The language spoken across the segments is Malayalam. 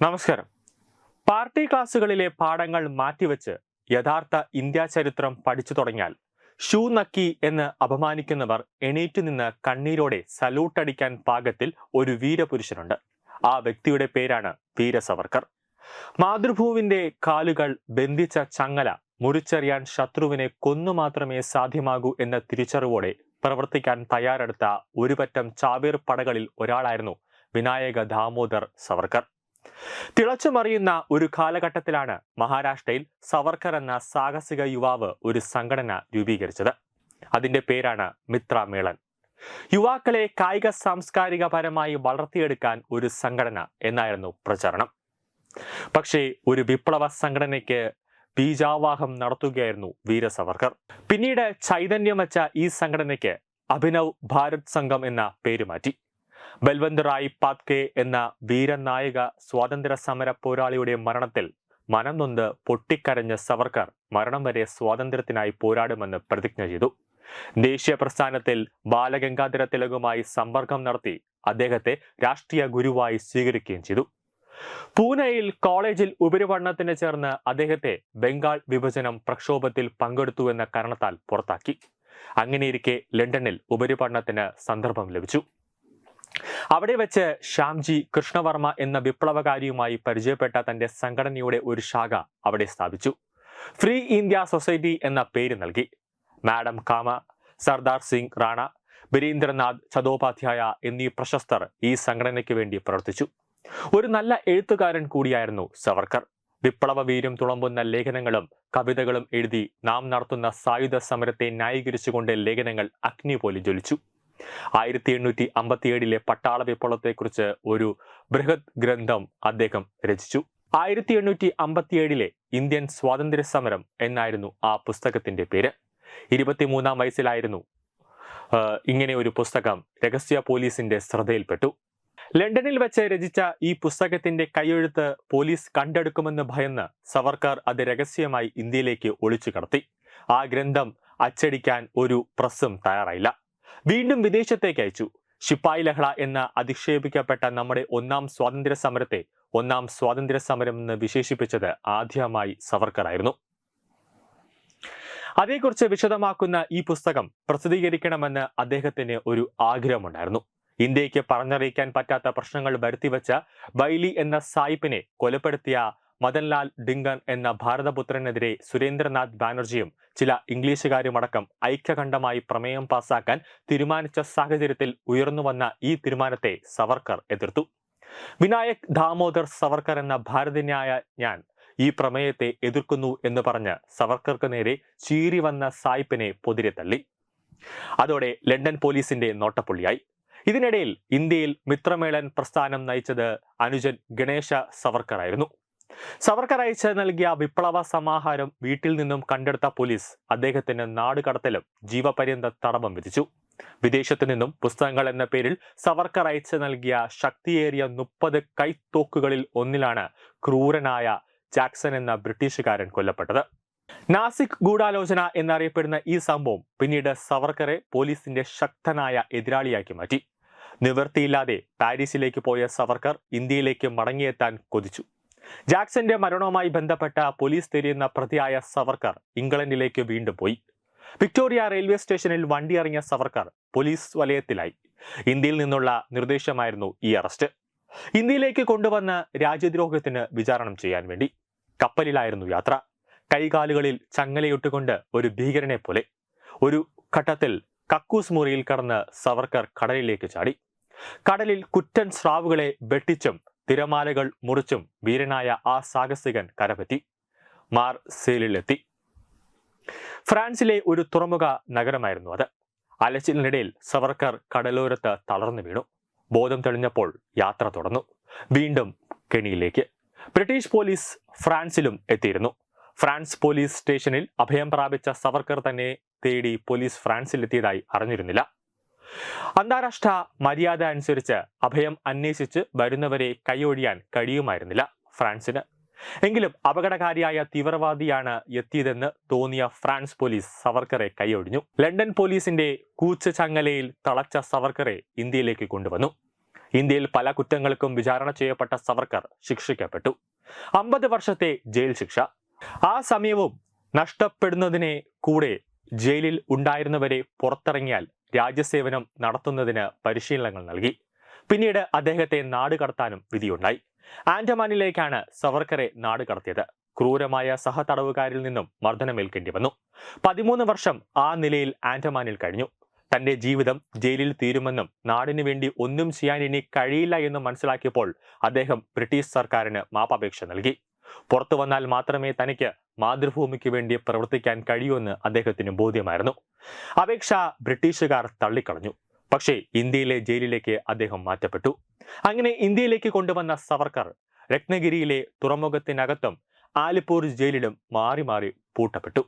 നമസ്കാരം. പാർട്ടി ക്ലാസ്സുകളിലെ പാഠങ്ങൾ മാറ്റിവെച്ച് യഥാർത്ഥ ഇന്ത്യാ ചരിത്രം പഠിച്ചു തുടങ്ങിയാൽ ഷൂ നക്കി എന്ന് അപമാനിക്കുന്നവർ എണീറ്റു നിന്ന് കണ്ണീരോടെ സല്യൂട്ട് അടിക്കാൻ പാകത്തിൽ ഒരു വീരപുരുഷനുണ്ട്. ആ വ്യക്തിയുടെ പേരാണ് വീര സവർക്കർ മാതൃഭൂവിന്റെ കാലുകൾ ബന്ധിച്ച ചങ്ങല മുറിച്ചറിയാൻ ശത്രുവിനെ കൊന്നു മാത്രമേ സാധ്യമാകൂ എന്ന തിരിച്ചറിവോടെ പ്രവർത്തിക്കാൻ തയ്യാറെടുത്ത ഒരുപറ്റം ചാവേർ പടകളിൽ ഒരാളായിരുന്നു വിനായക ദാമോദർ സവർക്കർ. തിളച്ചുമറിയുന്ന ഒരു കാലഘട്ടത്തിലാണ് മഹാരാഷ്ട്രയിൽ സവർക്കർ എന്ന സാഹസിക യുവാവ് ഒരു സംഘടന രൂപീകരിച്ചത്. അതിന്റെ പേരാണ് മിത്രമേളൻ യുവാക്കളെ കായിക സാംസ്കാരികപരമായി വളർത്തിയെടുക്കാൻ ഒരു സംഘടന എന്നായിരുന്നു പ്രചരണം. പക്ഷേ ഒരു വിപ്ലവ സംഘടനയ്ക്ക് ബീജാവാഹം നടത്തുകയായിരുന്നു വീര സവർക്കർ പിന്നീട് ചൈതന്യം വച്ച ഈ സംഘടനയ്ക്ക് അഭിനവ് ഭാരത് സംഘം എന്ന പേര് മാറ്റി. ബൽവന്ത് റായ് പാത്കെ എന്ന വീരനായക സ്വാതന്ത്ര്യ സമര പോരാളിയുടെ മരണത്തിൽ മനം നൊന്ത് പൊട്ടിക്കരഞ്ഞ സവർക്കർ മരണം വരെ സ്വാതന്ത്ര്യത്തിനായി പോരാടുമെന്ന് പ്രതിജ്ഞ ചെയ്തു. ദേശീയ പ്രസ്ഥാനത്തിൽ ബാലഗംഗാധര തിലകുമായി സമ്പർക്കം നടത്തി അദ്ദേഹത്തെ രാഷ്ട്രീയ ഗുരുവായി സ്വീകരിക്കുകയും ചെയ്തു. പൂനെയിൽ കോളേജിൽ ഉപരിപഠനത്തിന് ചേർന്ന് അദ്ദേഹത്തെ ബംഗാൾ വിഭജനം പ്രക്ഷോഭത്തിൽ പങ്കെടുത്തു എന്ന കാരണത്താൽ പുറത്താക്കി. അങ്ങനെയിരിക്കെ ലണ്ടനിൽ ഉപരിപഠനത്തിന് സന്ദർഭം ലഭിച്ചു. അവിടെ വെച്ച് ശ്യാംജി കൃഷ്ണവർമ്മ എന്ന വിപ്ലവകാരിയുമായി പരിചയപ്പെട്ട തന്റെ സംഘടനയുടെ ഒരു ശാഖ അവിടെ സ്ഥാപിച്ചു. ഫ്രീ ഇന്ത്യ സൊസൈറ്റി എന്ന പേര് നൽകി. മാഡം കാമ സർദാർ സിംഗ് റാണ ബിരീന്ദ്രനാഥ് ചതോപാധ്യായ എന്നീ പ്രശസ്തർ ഈ സംഘടനയ്ക്ക് വേണ്ടി പ്രവർത്തിച്ചു. ഒരു നല്ല എഴുത്തുകാരൻ കൂടിയായിരുന്നു സവർക്കർ. വിപ്ലവ വീര്യം തുളമ്പുന്ന ലേഖനങ്ങളും കവിതകളും എഴുതി നാം നടത്തുന്ന സായുധ സമരത്തെ ന്യായീകരിച്ചുകൊണ്ട് ലേഖനങ്ങൾ അഗ്നി പോലെ ജ്വലിച്ചു. ആയിരത്തി എണ്ണൂറ്റി അമ്പത്തിയേഴിലെ പട്ടാള വിപ്ലവത്തെക്കുറിച്ച് ഒരു ബൃഹത് ഗ്രന്ഥം അദ്ദേഹം രചിച്ചു. ആയിരത്തി എണ്ണൂറ്റി അമ്പത്തിയേഴിലെ ഇന്ത്യൻ സ്വാതന്ത്ര്യ സമരം എന്നായിരുന്നു ആ പുസ്തകത്തിന്റെ പേര്. ഇരുപത്തിമൂന്നാം വയസ്സിലായിരുന്നു ഇങ്ങനെ ഒരു പുസ്തകം രഹസ്യ പോലീസിന്റെ ശ്രദ്ധയിൽപ്പെട്ടു. ലണ്ടനിൽ വെച്ച് രചിച്ച ഈ പുസ്തകത്തിന്റെ കൈയെഴുത്ത് പോലീസ് കണ്ടെടുക്കുമെന്ന് ഭയന്ന് സവർക്കാർ അത് രഹസ്യമായി ഇന്ത്യയിലേക്ക് ഒളിച്ചു കടത്തി. ആ ഗ്രന്ഥം അച്ചടിക്കാൻ ഒരു പ്രസ്സും തയ്യാറായില്ല. വീണ്ടും വിദേശത്തേക്ക് അയച്ചു. ശിപ്പായി ലഹള എന്ന് അധിക്ഷേപിക്കപ്പെട്ട നമ്മുടെ ഒന്നാം സ്വാതന്ത്ര്യ സമരത്തെ ഒന്നാം സ്വാതന്ത്ര്യ സമരം എന്ന് വിശേഷിപ്പിച്ചത് ആദ്യമായി സവർക്കറായിരുന്നു. അതേക്കുറിച്ച് വിശദമാക്കുന്ന ഈ പുസ്തകം പ്രസിദ്ധീകരിക്കണമെന്ന് അദ്ദേഹത്തിന് ഒരു ആഗ്രഹമുണ്ടായിരുന്നു. ഇന്ത്യയ്ക്ക് പറഞ്ഞറിയിക്കാൻ പറ്റാത്ത പ്രശ്നങ്ങൾ വരുത്തിവെച്ച ബൈലി എന്ന സായിപ്പിനെ കൊലപ്പെടുത്തിയ മദൻലാൽ ഡിങ്കൻ എന്ന ഭാരതപുത്രനെതിരെ സുരേന്ദ്രനാഥ് ബാനർജിയും ചില ഇംഗ്ലീഷുകാരുമടക്കം ഐക്യകണ്ഠമായി പ്രമേയം പാസാക്കാൻ തീരുമാനിച്ച സാഹചര്യത്തിൽ ഉയർന്നുവന്ന ഈ തീരുമാനത്തെ സവർക്കർ എതിർത്തു. വിനായക് ദാമോദർ സവർക്കർ എന്ന ഭാരതീയനായ ഞാൻ ഈ പ്രമേയത്തെ എതിർക്കുന്നു എന്ന് പറഞ്ഞ് സവർക്കർക്ക് നേരെ ചീറി വന്ന സായിപ്പിനെ പൊതിരെ തള്ളി. അതോടെ ലണ്ടൻ പോലീസിന്റെ നോട്ടപ്പുള്ളിയായി. ഇതിനിടയിൽ ഇന്ത്യയിൽ മിത്രമേളൻ പ്രസ്ഥാനം നയിച്ചത് അനുജൻ ഗണേശ സവർക്കർ ആയിരുന്നു സവർക്കർ അയച്ച് നൽകിയ വിപ്ലവ സമാഹാരം വീട്ടിൽ നിന്നും കണ്ടെടുത്ത പോലീസ് അദ്ദേഹത്തിന് നാടുകടത്തലും ജീവപര്യന്ത തടവും വിധിച്ചു. വിദേശത്തു നിന്നും പുസ്തകങ്ങൾ എന്ന പേരിൽ സവർക്കർ അയച്ച് നൽകിയ ശക്തിയേറിയ മുപ്പത് കൈത്തോക്കുകളിൽ ഒന്നിലാണ് ക്രൂരനായ ജാക്സൺ എന്ന ബ്രിട്ടീഷുകാരൻ കൊല്ലപ്പെട്ടത്. നാസിക് ഗൂഢാലോചന എന്നറിയപ്പെടുന്ന ഈ സംഭവം പിന്നീട് സവർക്കറെ പോലീസിന്റെ ശക്തനായ എതിരാളിയാക്കി മാറ്റി. നിവൃത്തിയില്ലാതെ പാരീസിലേക്ക് പോയ സവർക്കർ ഇന്ത്യയിലേക്ക് മടങ്ങിയെത്താൻ കൊതിച്ചു. ജാക്സന്റെ മരണവുമായി ബന്ധപ്പെട്ട പോലീസ് തിരിയുന്ന പ്രതിയായ സവർക്കർ ഇംഗ്ലണ്ടിലേക്ക് വീണ്ടും പോയി. വിക്ടോറിയ റെയിൽവേ സ്റ്റേഷനിൽ വണ്ടി ഇറങ്ങിയ സവർക്കർ പോലീസ് വലയത്തിലായി. ഇന്ത്യയിൽ നിന്നുള്ള നിർദ്ദേശമായിരുന്നു ഈ അറസ്റ്റ്. ഇന്ത്യയിലേക്ക് കൊണ്ടുവന്ന രാജ്യദ്രോഹത്തിന് വിചാരണം ചെയ്യാൻ വേണ്ടി. കപ്പലിലായിരുന്നു യാത്ര. കൈകാലുകളിൽ ചങ്ങലയിട്ടുകൊണ്ട് ഒരു ഭീകരനെ പോലെ. ഒരു ഘട്ടത്തിൽ കക്കൂസ് മുറിയിൽ കടന്ന് സവർക്കർ കടലിലേക്ക് ചാടി. കടലിൽ കുറ്റൻ സ്രാവുകളെ വെട്ടിച്ചും തിരമാലകൾ മുറിച്ചും വീരനായ ആ സാഹസികൻ കരപറ്റി. മാർ സേലിലെത്തി. ഫ്രാൻസിലെ ഒരു തുറമുഖ നഗരമായിരുന്നു അത്. അലച്ചിലിനിടയിൽ സവർക്കർ കടലോരത്ത് തളർന്നു വീണു. ബോധം തെളിഞ്ഞപ്പോൾ യാത്ര തുടർന്നു. വീണ്ടും കെണിയിലേക്ക്. ബ്രിട്ടീഷ് പോലീസ് ഫ്രാൻസിലും എത്തിയിരുന്നു. ഫ്രാൻസ് പോലീസ് സ്റ്റേഷനിൽ അഭയം പ്രാപിച്ച സവർക്കർ തന്നെ തേടി പോലീസ് ഫ്രാൻസിലെത്തിയതായി അറിഞ്ഞിരുന്നില്ല. അന്താരാഷ്ട്ര മര്യാദ അനുസരിച്ച് അഭയം അന്വേഷിച്ച് വരുന്നവരെ കൈയൊഴിയാൻ കഴിയുമായിരുന്നില്ല ഫ്രാൻസിന്. എങ്കിലും അപകടകാരിയായ തീവ്രവാദിയാണ് എത്തിയതെന്ന് തോന്നിയ ഫ്രാൻസ് പോലീസ് സവർക്കറെ കൈയൊഴിഞ്ഞു. ലണ്ടൻ പോലീസിന്റെ കൂച്ച് ചങ്ങലയിൽ തളച്ച സവർക്കറെ ഇന്ത്യയിലേക്ക് കൊണ്ടുവന്നു. ഇന്ത്യയിൽ പല കുറ്റങ്ങൾക്കും വിചാരണ ചെയ്യപ്പെട്ട സവർക്കർ ശിക്ഷിക്കപ്പെട്ടു. അമ്പത് വർഷത്തെ ജയിൽ ശിക്ഷ. ആ സമയവും നഷ്ടപ്പെടുന്നതിനെ കൂടെ ജയിലിൽ ഉണ്ടായിരുന്നവരെ പുറത്തിറങ്ങിയാൽ രാജ്യസേവനം നടത്തുന്നതിന് പരിശീലനങ്ങൾ നൽകി. പിന്നീട് അദ്ദേഹത്തെ നാട് കടത്താനും വിധിയുണ്ടായി. ആൻഡമാനിലേക്കാണ് സവർക്കറെ നാട് കടത്തിയത്. ക്രൂരമായ സഹതടവുകാരിൽ നിന്നും മർദ്ദനമേൽക്കേണ്ടി വന്നു. പതിമൂന്ന് വർഷം ആ നിലയിൽ ആൻഡമാനിൽ കഴിഞ്ഞു. തന്റെ ജീവിതം ജയിലിൽ തീരുമെന്നും നാടിനു വേണ്ടി ഒന്നും ചെയ്യാൻ ഇനി കഴിയില്ല എന്നും മനസ്സിലാക്കിയപ്പോൾ അദ്ദേഹം ബ്രിട്ടീഷ് സർക്കാരിന് മാപ്പപേക്ഷ നൽകി. പുറത്തു വന്നാൽ മാത്രമേ തനിക്ക് മാതൃഭൂമിക്ക് വേണ്ടി പ്രവർത്തിക്കാൻ കഴിയുമെന്ന് അദ്ദേഹത്തിന് ബോധ്യമായിരുന്നു. അപേക്ഷ ബ്രിട്ടീഷുകാർ തള്ളിക്കളഞ്ഞു. പക്ഷേ ഇന്ത്യയിലെ ജയിലിലേക്ക് അദ്ദേഹം മാറ്റപ്പെട്ടു. അങ്ങനെ ഇന്ത്യയിലേക്ക് കൊണ്ടുവന്ന സവർക്കർ രത്നഗിരിയിലെ തുറമുഖത്തിനകത്തും ആലിപ്പൂർ ജയിലിലും മാറി മാറി പൂട്ടപ്പെട്ടു.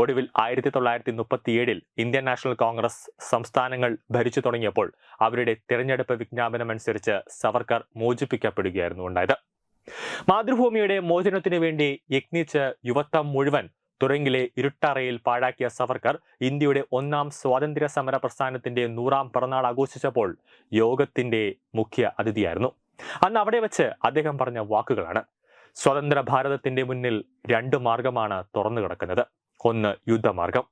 ഒടുവിൽ ആയിരത്തി തൊള്ളായിരത്തി മുപ്പത്തിയേഴിൽ ഇന്ത്യൻ നാഷണൽ കോൺഗ്രസ് സംസ്ഥാനങ്ങൾ ഭരിച്ചു തുടങ്ങിയപ്പോൾ അവരുടെ തിരഞ്ഞെടുപ്പ് വിജ്ഞാപനമനുസരിച്ച് സവർക്കർ മോചിപ്പിക്കപ്പെടുകയായിരുന്നു ഉണ്ടായത്. മാതൃഭൂമിയുടെ മോചനത്തിനു വേണ്ടി യജ്ഞിച്ച് യുവത്വം മുഴുവൻ തുറങ്കിലെ ഇരുട്ടറയിൽ പാഴാക്കിയ സവർക്കർ ഇന്ത്യയുടെ ഒന്നാം സ്വാതന്ത്ര്യ സമര പ്രസ്ഥാനത്തിന്റെ നൂറാം പിറന്നാൾ ആഘോഷിച്ചപ്പോൾ യോഗത്തിന്റെ മുഖ്യ അതിഥിയായിരുന്നു. അന്ന് അവിടെ വെച്ച് അദ്ദേഹം പറഞ്ഞ വാക്കുകളാണ്. സ്വതന്ത്ര ഭാരതത്തിന്റെ മുന്നിൽ രണ്ട് മാർഗമാണ് തുറന്നു കിടക്കുന്നത്. ഒന്ന് യുദ്ധമാർഗം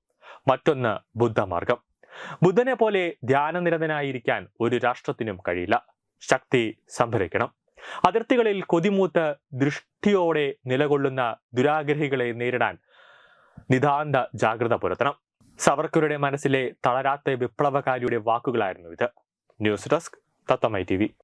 മറ്റൊന്ന് ബുദ്ധമാർഗം. ബുദ്ധനെ പോലെ ധ്യാനനിരതനായിരിക്കാൻ ഒരു രാഷ്ട്രത്തിനും കഴിയില്ല. ശക്തി സംഭരിക്കണം. അതിർത്തികളിൽ കൊതിമൂത്ത് ദൃഷ്ടിയോടെ നിലകൊള്ളുന്ന ദുരാഗ്രഹികളെ നേരിടാൻ നിതാന്ത ജാഗ്രത പുലർത്തണം. സവർക്കറുടെ മനസ്സിലെ തളരാത്ത വിപ്ലവകാരിയുടെ വാക്കുകളായിരുന്നു ഇത്. News desk തത്തമൈ T